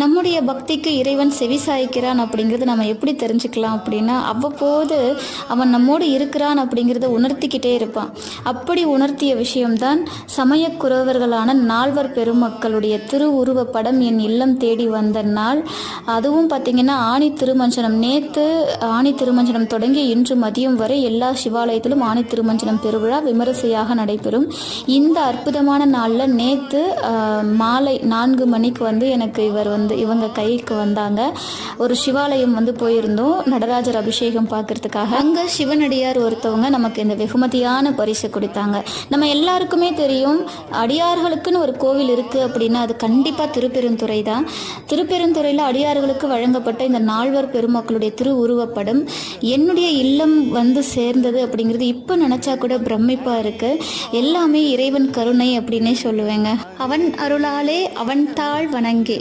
நம்முடைய பக்திக்கு இறைவன் செவி சாய்க்கிறான் அப்படிங்கிறது நம்ம எப்படி தெரிஞ்சுக்கலாம் அப்படின்னா அவ்வப்போது அவன் நம்மோடு இருக்கிறான் அப்படிங்கிறத உணர்த்திக்கிட்டே இருப்பான். அப்படி உணர்த்திய விஷயம்தான் சமயக்குறவர்களான நால்வர் பெருமக்களுடைய திருவுருவ படம் என் இல்லம் தேடி வந்த நாள். அதுவும் பார்த்திங்கன்னா ஆணி திருமஞ்சனம். நேற்று ஆணி திருமஞ்சனம் தொடங்கி இன்று மதியம் வரை எல்லா சிவாலயத்திலும் ஆணி திருமஞ்சனம் பெருவிழா விமரிசையாக நடைபெறும். இந்த அற்புதமான நாளில் நேற்று மாலை நான்கு மணிக்கு வந்து எனக்கு இவர் வந்து வந்து இவங்க கைக்கு வந்தாங்க. ஒரு சிவாலயம் வந்து போயிருந்தோம். நடராஜர் அபிஷேகம் பார்க்கறதுக்காக. அங்கே சிவனடியார் ஒருத்தவங்க நமக்கு இந்த வெகுமதியான பரிசு கொடுத்தாங்க. நம்ம எல்லாருக்குமே தெரியும் அடியார்களுக்குன்னு ஒரு கோவில் இருக்குது அப்படின்னா அது கண்டிப்பாக திருப்பெருந்துறை தான் திருப்பெருந்துறையில் அடியார்களுக்கு வழங்கப்பட்ட இந்த நால்வர் பெருமக்களுடைய திரு உருவப்படம் என்னுடைய இல்லம் வந்து சேர்ந்தது அப்படிங்கிறது இப்போ நினச்சா கூட பிரமிப்பாக இருக்குது எல்லாமே இறைவன் கருணை அப்படின்னே சொல்லுவேங்க. அவன் அருளாலே அவன் தாழ் வணங்கி.